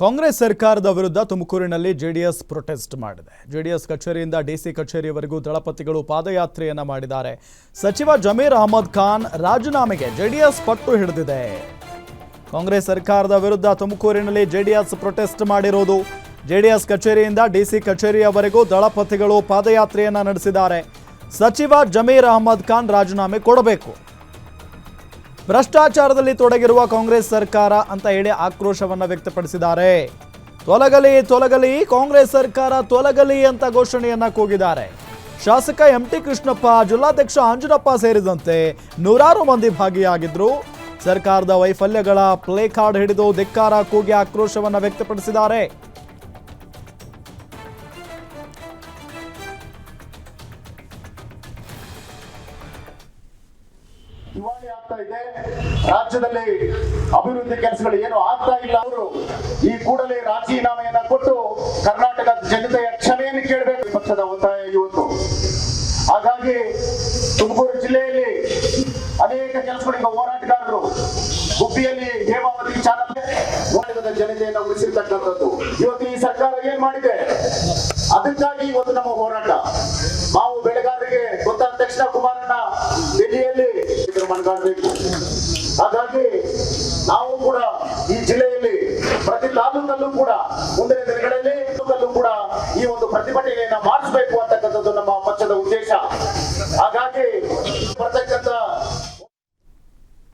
ಕಾಂಗ್ರೆಸ್ ಸರ್ಕಾರದ ವಿರುದ್ಧ ತುಮಕೂರಿನಲ್ಲಿ ಜೆಡಿಎಸ್ ಪ್ರೊಟೆಸ್ಟ್ ಮಾಡಿದೆ. ಜೆಡಿಎಸ್ ಕಚೇರಿಯಿಂದ ಡಿಸಿ ಕಚೇರಿಯವರೆಗೂ ದಳಪತಿಗಳು ಪಾದಯಾತ್ರೆಯನ್ನ ಮಾಡಿದ್ದಾರೆ. ಸಚಿವ ಜಮೀರ್ ಅಹಮದ್ ಖಾನ್ ರಾಜೀನಾಮೆಗೆ ಜೆಡಿಎಸ್ ಪಟ್ಟು ಹಿಡಿದಿದೆ. ಕಾಂಗ್ರೆಸ್ ಸರ್ಕಾರದ ವಿರುದ್ಧ ತುಮಕೂರಿನಲ್ಲಿ ಜೆಡಿಎಸ್ ಪ್ರೊಟೆಸ್ಟ್ ಮಾಡಿರೋದು ಜೆಡಿಎಸ್ ಕಚೇರಿಯಿಂದ ಡಿಸಿ ಕಚೇರಿಯವರೆಗೂ ದಳಪತಿಗಳು ಪಾದಯಾತ್ರೆಯನ್ನ ನಡೆಸಿದ್ದಾರೆ. ಸಚಿವ ಜಮೀರ್ ಅಹಮದ್ ಖಾನ್ ರಾಜೀನಾಮೆ ಕೊಡಬೇಕು. ಭ್ರಷ್ಟಾಚಾರದಲ್ಲಿ ತೊಡಗಿರುವ ಕಾಂಗ್ರೆಸ್ ಸರ್ಕಾರ ಅಂತ ಹೇಳಿ ಆಕ್ರೋಶವನ್ನ ವ್ಯಕ್ತಪಡಿಸಿದ್ದಾರೆ. ತೊಲಗಲಿ ತೊಲಗಲಿ, ಕಾಂಗ್ರೆಸ್ ಸರ್ಕಾರ ತೊಲಗಲಿ ಅಂತ ಘೋಷಣೆಯನ್ನ ಕೂಗಿದ್ದಾರೆ. ಶಾಸಕ ಎಂ ಟಿ ಕೃಷ್ಣಪ್ಪ, ಜಿಲ್ಲಾಧ್ಯಕ್ಷ ಅಂಜನಪ್ಪ ಸೇರಿದಂತೆ ನೂರಾರು ಮಂದಿ ಭಾಗಿಯಾಗಿದ್ರು. ಸರ್ಕಾರದ ವೈಫಲ್ಯಗಳ ಪ್ಲೇ ಕಾರ್ಡ್ ಹಿಡಿದು ಧಿಕ್ಕಾರ ಕೂಗಿ ಆಕ್ರೋಶವನ್ನು ವ್ಯಕ್ತಪಡಿಸಿದ್ದಾರೆ. ದಿವಾಳಿ ಆಗ್ತಾ ಇದೆ. ರಾಜ್ಯದಲ್ಲಿ ಅಭಿವೃದ್ಧಿ ಕೆಲಸಗಳು ಏನು ಆಗ್ತಾ ಇಲ್ಲ. ಅವರು ಈ ಕೂಡಲೇ ರಾಜೀನಾಮೆಯನ್ನ ಕೊಟ್ಟು ಕರ್ನಾಟಕದ ಜನತೆಯ ಕ್ಷಮೆಯನ್ನು ಕೇಳಬೇಕು. ಪಕ್ಷದ ಒತ್ತಾಯ ಇವತ್ತು. ಹಾಗಾಗಿ ತುಮಕೂರು ಜಿಲ್ಲೆಯಲ್ಲಿ ಅನೇಕ ಕೆಲಸಗಳಿಗೆ ಹೋರಾಟಗಾರರು ಗುಬ್ಬಿಯಲ್ಲಿ ಹೇಮಾವತಿ ಚಾಲನೆ ಹೋರಾಟದ ಜನತೆಯನ್ನು ಉಳಿಸಿರ್ತಕ್ಕಂಥದ್ದು. ಇವತ್ತು ಈ ಸರ್ಕಾರ ಏನ್ ಮಾಡಿದೆ? ಅದಕ್ಕಾಗಿ ಇವತ್ತು ನಮ್ಮ ಹೋರಾಟ. ನಾವು ಬೆಳೆಗಾರರಿಗೆ ಗೊತ್ತಾದ ತಕ್ಷಣ ಕುಮಾರಣ್ಣ ಮನಗಾಡಬೇಕು ಹಾಗಾಗಿ ನಾವು ಕೂಡ ಈ ಜಿಲ್ಲೆಯಲ್ಲಿ ಪ್ರತಿ ತಾಲೂಕಲ್ಲೂ ಕೂಡ, ಮುಂದಿನ ದಿನಗಳಲ್ಲಿ ಕೂಡ ಈ ಒಂದು ಪ್ರತಿಭಟನೆಯನ್ನ ಮಾಡಿಸಬೇಕು ಅಂತಕ್ಕಂಥದ್ದು ನಮ್ಮ ಪಕ್ಷದ ಉದ್ದೇಶ.